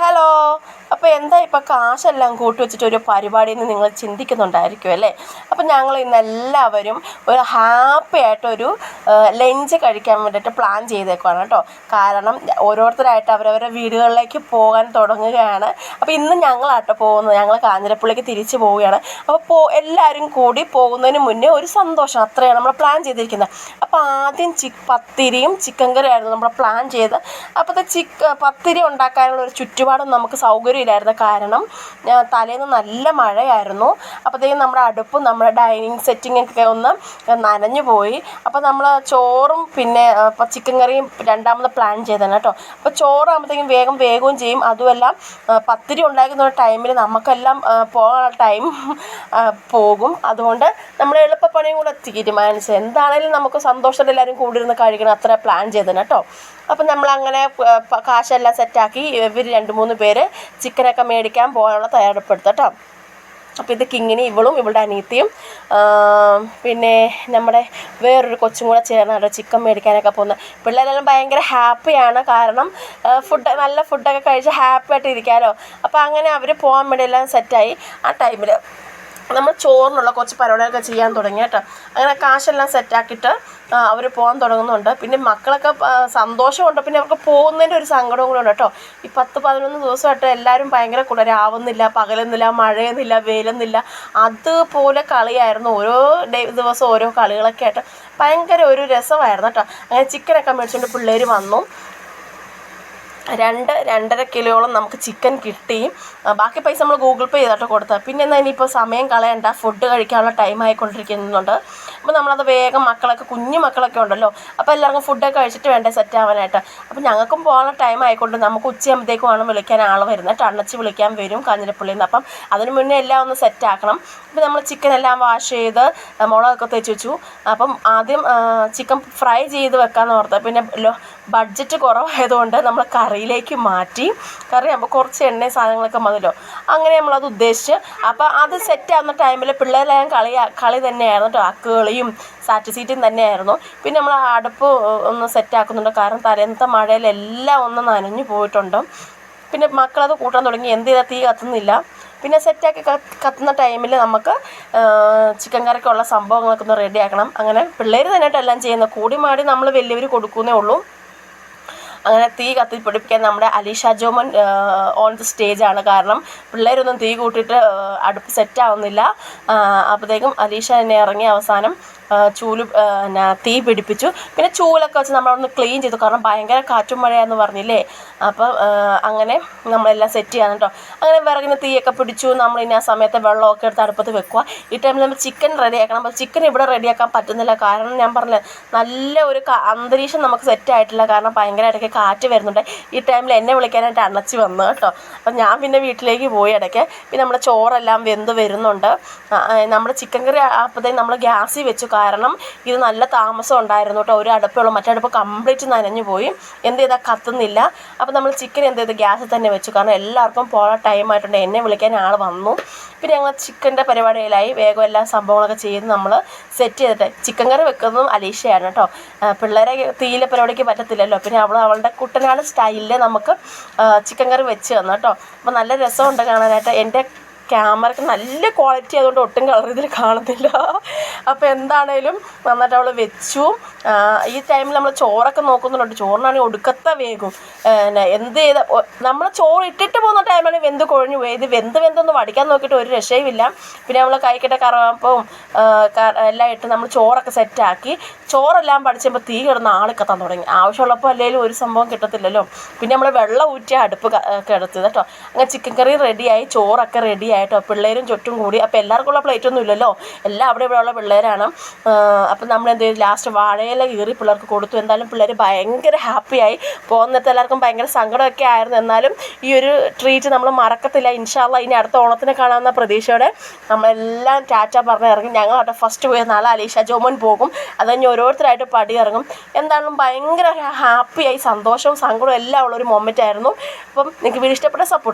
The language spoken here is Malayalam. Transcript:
ഹലോ. അപ്പോൾ എന്താ ഇപ്പോൾ കാശെല്ലാം കൂട്ടി വെച്ചിട്ട് ഒരു പരിപാടി എന്ന് നിങ്ങൾ ചിന്തിക്കുന്നുണ്ടായിരിക്കും അല്ലേ? അപ്പോൾ ഞങ്ങൾ ഇന്ന് എല്ലാവരും ഒരു ഹാപ്പി ആയിട്ടൊരു ലഞ്ച് കഴിക്കാൻ വേണ്ടിയിട്ട് പ്ലാൻ ചെയ്തേക്കുവാണ് കേട്ടോ. കാരണം ഓരോരുത്തരായിട്ട് അവരവരുടെ വീടുകളിലേക്ക് പോകാൻ തുടങ്ങുകയാണ്. അപ്പോൾ ഇന്ന് ഞങ്ങളാട്ടോ പോകുന്നത്. ഞങ്ങൾ കാഞ്ഞിരപ്പള്ളിക്ക് തിരിച്ചു പോവുകയാണ്. അപ്പോൾ പോ എല്ലാവരും കൂടി പോകുന്നതിന് മുന്നേ ഒരു സന്തോഷം. അത്രയാണ് നമ്മൾ പ്ലാൻ ചെയ്തിരിക്കുന്നത്. അപ്പോൾ ആദ്യം ചി പത്തിരിയും ചിക്കൻ കറിയായിരുന്നു നമ്മൾ പ്ലാൻ ചെയ്ത് അപ്പോഴത്തെ ചിക്ക പത്തിരി ഉണ്ടാക്കാനുള്ള ഒരു ചുറ്റുപാടും നമുക്ക് സൗകര്യമില്ലായിരുന്നു. കാരണം തലേന്ന് നല്ല മഴയായിരുന്നു. അപ്പോഴത്തേക്കും നമ്മുടെ അടുപ്പും നമ്മുടെ ഡൈനിങ് സെറ്റിങ്ങൊക്കെ ഒന്ന് നനഞ്ഞു പോയി. അപ്പോൾ നമ്മൾ ചോറും പിന്നെ ചിക്കൻ കറിയും രണ്ടാമത് പ്ലാൻ ചെയ്തതാണ് കേട്ടോ. അപ്പോൾ ചോറാകുമ്പോഴത്തേക്കും വേഗം വേഗവും ചെയ്യും. അതുമല്ല പത്തിരി ഉണ്ടാക്കുന്ന ടൈമിൽ നമുക്കെല്ലാം പോകാനുള്ള ടൈം പോകും. അതുകൊണ്ട് നമ്മൾ എളുപ്പപ്പണിയും കൂടെ തീരുമാനിച്ചത്. എന്താണെങ്കിലും നമുക്ക് സന്തോഷത്തിൽ എല്ലാവരും കൂടി ഇരുന്ന് കഴിക്കണം. അത്ര പ്ലാൻ ചെയ്തതാണ് കേട്ടോ. അപ്പം നമ്മളങ്ങനെ ആ, പ- കാശെല്ലാം സെറ്റാക്കി ഇവർ രണ്ട് മൂന്ന് പേര് ചിക്കനൊക്കെ മേടിക്കാൻ പോകാനുള്ള തയ്യാറെടുപ്പെടുത്തു കേട്ടോ. അപ്പോൾ ഇത് കിങ്ങിനി ഇവളും ഇവളുടെ അനിയത്തിയും പിന്നെ നമ്മുടെ വേറൊരു കൊച്ചും കൂടെ ചേർന്നാണ് ചിക്കൻ മേടിക്കാനൊക്കെ പോകുന്നത് പിള്ളേരെല്ലാം ഭയങ്കര ഹാപ്പിയാണ് കാരണം ഫുഡ് നല്ല ഫുഡൊക്കെ കഴിച്ച് ഹാപ്പി ആയിട്ട് ഇരിക്കാമല്ലോ അപ്പോൾ അങ്ങനെ അവർ പോകാൻ വേണ്ടി എല്ലാം സെറ്റായി ആ ടൈമിൽ നമ്മൾ ചോറിനുള്ള കുറച്ച് പരിപാടികളൊക്കെ ചെയ്യാൻ തുടങ്ങി കേട്ടോ. അങ്ങനെ കാശെല്ലാം സെറ്റാക്കിയിട്ട് അവർ പോകാൻ തുടങ്ങുന്നുണ്ട്. പിന്നെ മക്കളൊക്കെ സന്തോഷമുണ്ട്. പിന്നെ അവർക്ക് പോകുന്നതിന്റെ ഒരു സങ്കടവും കൂടെ ഉണ്ട് കേട്ടോ. ഈ പത്ത് പതിനൊന്ന് ദിവസമായിട്ട് എല്ലാവരും ഭയങ്കര കൂടെ രാവുന്നില്ല പകലെന്നില്ല മഴയൊന്നുമില്ല വെയിലെന്നില്ല. അതുപോലെ കളിയായിരുന്നു. ഓരോ ദിവസം ഓരോ കളികളൊക്കെ ആയിട്ട് ഭയങ്കര ഒരു രസമായിരുന്നു കേട്ടോ. അങ്ങനെ ചിക്കനൊക്കെ മേടിച്ചുകൊണ്ട് പിള്ളേർ വന്നു. രണ്ട് രണ്ടര കിലോയോളം നമുക്ക് ചിക്കൻ കിട്ടി. ബാക്കി പൈസ നമ്മൾ ഗൂഗിൾ പേ ചെയ്തിട്ട് കൊടുത്തത്. പിന്നെ എന്നാൽ ഇനിയിപ്പോൾ സമയം കളയണ്ട ഫുഡ് കഴിക്കാനുള്ള ടൈം ആയിക്കൊണ്ടിരിക്കുന്നുണ്ട്. അപ്പോൾ നമ്മളത് വേഗം മക്കളൊക്കെ കുഞ്ഞു മക്കളൊക്കെ ഉണ്ടല്ലോ. അപ്പോൾ എല്ലാവർക്കും ഫുഡൊക്കെ കഴിച്ചിട്ട് വേണ്ടേ സെറ്റ് ആവാനായിട്ട്. അപ്പോൾ ഞങ്ങൾക്കും പോകാനുള്ള ടൈം ആയിക്കൊണ്ട് നമുക്ക് ഉച്ചയാകുമ്പോഴത്തേക്കുമാണ് വിളിക്കാൻ ആൾ വരുന്നത്. കേട്ടോ അണ്ണച്ചി വിളിക്കാൻ വരും കാഞ്ഞിരപ്പള്ളിയിൽ നിന്ന്. അപ്പം അതിന് മുന്നേ എല്ലാം ഒന്ന് സെറ്റ് ആക്കണം. അപ്പോൾ നമ്മൾ ചിക്കൻ എല്ലാം വാഷ് ചെയ്ത് മുളകൊക്കെ തേച്ച് വെച്ചു. അപ്പം ആദ്യം ചിക്കൻ ഫ്രൈ ചെയ്ത് വെക്കാമെന്ന് ഓർത്ത്. പിന്നെ ബഡ്ജറ്റ് കുറവായതുകൊണ്ട് നമ്മൾ കറിയിലേക്ക് മാറ്റി. കറി ആകുമ്പോൾ കുറച്ച് എണ്ണ സാധനങ്ങളൊക്കെ മതിലോ? അങ്ങനെ നമ്മളത് ഉദ്ദേശിച്ച്. അപ്പോൾ അത് സെറ്റ് ആവുന്ന ടൈമിൽ പിള്ളേരെല്ലാം കളി കളി തന്നെയായിരുന്നു കേട്ടോ അക്കുകളിയും സാറ്റ് സീറ്റും തന്നെയായിരുന്നു. പിന്നെ നമ്മൾ അടുപ്പ് ഒന്ന് സെറ്റ് ആക്കുന്നുണ്ട്. കാരണം തലേന്നത്തെ മഴയിലെല്ലാം ഒന്ന് നനഞ്ഞു പോയിട്ടുണ്ട്. പിന്നെ മക്കളത് കൂട്ടാൻ തുടങ്ങി. എന്ത് ചെയ്താൽ തീ കത്തുന്നില്ല. പിന്നെ സെറ്റാക്കി കത്തുന്ന ടൈമിൽ നമുക്ക് ചിക്കൻ കറിക്കുള്ള സംഭവങ്ങളൊക്കെ ഒന്ന് റെഡിയാക്കണം അങ്ങനെ പിള്ളേർ തന്നെയായിട്ട് എല്ലാം ചെയ്യുന്നത്. കൂടി മാടി നമ്മൾ വലിയവർ കൊടുക്കുന്നേ ഉള്ളൂ. അങ്ങനെ തീ കത്തി പിടിപ്പിക്കാൻ നമ്മുടെ അലീഷ ജോമൻ ഓൺ ദി സ്റ്റേജാണ് കാരണം പിള്ളേരൊന്നും തീ കൂട്ടിയിട്ട് അടുപ്പ് സെറ്റാവുന്നില്ല അപ്പോഴത്തേക്കും അലീഷ തന്നെ ഇറങ്ങി അവസാനം ചൂൽ പിന്നെ തീ പിടിപ്പിച്ചു. പിന്നെ ചൂലൊക്കെ വെച്ച് നമ്മളൊന്ന് ക്ലീൻ ചെയ്തു. കാരണം ഭയങ്കര കാറ്റും മഴയാന്ന് പറഞ്ഞില്ലേ? അപ്പം അങ്ങനെ നമ്മളെല്ലാം സെറ്റ് ചെയ്യാൻ കേട്ടോ അങ്ങനെ വിറകിന് തീയൊക്കെ പിടിച്ചു. നമ്മൾ ഇനി ആ സമയത്ത് വെള്ളമൊക്കെ എടുത്ത് അടുപ്പത്ത് വെക്കുക ഈ ടൈമിൽ നമ്മൾ ചിക്കൻ റെഡിയാക്കണം അപ്പോൾ ചിക്കൻ ഇവിടെ റെഡി ആക്കാൻ പറ്റുന്നില്ല. കാരണം ഞാൻ പറഞ്ഞ നല്ല ഒരു അന്തരീക്ഷം നമുക്ക് സെറ്റ് ആയിട്ടില്ല. കാരണം ഭയങ്കരമായിട്ടൊക്കെ കാറ്റ് വരുന്നുണ്ട്. ഈ ടൈമിൽ എന്നെ വിളിക്കാനായിട്ട് അണച്ചി വന്നു കേട്ടോ അപ്പം ഞാൻ പിന്നെ വീട്ടിലേക്ക് പോയി ഇടയ്ക്ക്. പിന്നെ നമ്മുടെ ചോറെല്ലാം വെന്ത് വരുന്നുണ്ട്. നമ്മുടെ ചിക്കൻ കറി അപ്പോഴത്തേക്കും നമ്മൾ ഗ്യാസിൽ വെച്ചു. കാരണം ഇത് നല്ല താമസം ഉണ്ടായിരുന്നു കേട്ടോ. ഒരു അടുപ്പുള്ളൂ മറ്റടുപ്പ് കംപ്ലീറ്റ് നനഞ്ഞു പോയി. എന്ത് ചെയ്താൽ കത്തുന്നില്ല. അപ്പോൾ നമ്മൾ ചിക്കൻ എന്ത് ചെയ്ത്? ഗ്യാസിൽ തന്നെ വെച്ചു. കാരണം എല്ലാവർക്കും പോകാൻ ടൈം ആയിട്ടുണ്ട് എന്നെ വിളിക്കാൻ ആൾ വന്നു. പിന്നെ ഞങ്ങൾ ചിക്കന്റെ പരിപാടിയിലായി. വേഗം എല്ലാ സംഭവങ്ങളൊക്കെ ചെയ്ത് നമ്മൾ സെറ്റ് ചെയ്തിട്ട് ചിക്കൻ കറി വെക്കുന്നതും അലീഷയാണ് കേട്ടോ. പിള്ളേരെ തീയിലെ പരിപാടിക്ക് പറ്റത്തില്ലല്ലോ. പിന്നെ അവൾ അവളുടെ കുട്ടനാട് സ്റ്റൈലിൽ നമുക്ക് ചിക്കൻ കറി വെച്ച് തന്നു കേട്ടോ. അപ്പോൾ നല്ല രസമുണ്ട് കാണാനായിട്ട്. എന്റെ ക്യാമറയ്ക്ക് നല്ല ക്വാളിറ്റി ആയതുകൊണ്ട് ഒട്ടും കളർ ഇതിൽ കാണുന്നില്ല. അപ്പോൾ എന്താണേലും നന്നായിട്ട് അവൾ വെച്ചു. ഈ ടൈമിൽ നമ്മൾ ചോറൊക്കെ നോക്കുന്നുണ്ട്. ചോറിനാണെങ്കിൽ ഒടുക്കത്തെ വേഗം. പിന്നെ എന്ത് ചെയ്ത നമ്മൾ ചോറ് ഇട്ടിട്ട് പോകുന്ന ടൈമാണ് വെന്ത് കുഴഞ്ഞു പോയി. ഇത് വെന്ത് വെന്തൊന്ന് വടിക്കാൻ നോക്കിയിട്ട് ഒരു രക്ഷയുമില്ല. പിന്നെ നമ്മൾ കൈക്കിട്ട കറവപ്പവും എല്ലാം ഇട്ട് നമ്മൾ ചോറൊക്കെ സെറ്റാക്കി ചോറെല്ലാം പഠിച്ചപ്പോൾ തീ കിടന്ന് ആൾ കത്താൻ തുടങ്ങി. ആവശ്യമുള്ളപ്പോൾ അല്ലെങ്കിലും ഒരു സംഭവം കിട്ടത്തില്ലല്ലോ. പിന്നെ നമ്മൾ വെള്ളം ഊറ്റിയ അടുപ്പ് ക- ഒക്കെ കേട്ടോ. അങ്ങനെ ചിക്കൻ കറി റെഡിയായി ചോറൊക്കെ റെഡിയായിട്ടോ പിള്ളേരും ചുറ്റും കൂടി. അപ്പോൾ എല്ലാവർക്കുള്ള പ്ലേറ്റ് ഒന്നും ഇല്ലല്ലോ. എല്ലാം അവിടെ ഇവിടെ ഉള്ള പിള്ളേരാണ്. അപ്പം നമ്മൾ എന്ത് ചെയ്തു? ലാസ്റ്റ് വാഴയില കീറി പിള്ളേർക്ക് കൊടുത്തു. എന്തായാലും പിള്ളേർ ഭയങ്കര ഹാപ്പിയായി പോകുന്നിടത്ത് എല്ലാവർക്കും ഭയങ്കര സങ്കടമൊക്കെ ആയിരുന്നു. എന്നാലും ഈ ഒരു ട്രീറ്റ് നമ്മൾ മറക്കത്തില്ല. ഇൻഷാല്ല ഇനി അടുത്ത ഓണത്തിന് കാണാവുന്ന പ്രതീക്ഷയോടെ നമ്മളെല്ലാം ടാറ്റ പറഞ്ഞ് ഇറങ്ങി. ഞങ്ങൾ അവിടെ ഫസ്റ്റ് പോയ നാളെ അലീഷ ജോമൻ പോകും. അത് കഴിഞ്ഞ് ഓരോരുത്തരായിട്ട് പടി ഇറങ്ങും. എന്തായാലും ഭയങ്കര ഹാപ്പിയായി സന്തോഷവും സങ്കടവും എല്ലാം ഉള്ളൊരു മൊമെന്റ് ആയിരുന്നു. അപ്പം നിങ്ങൾക്ക് വീട് ഇഷ്ടപ്പെട്ട സപ്പോർട്ട്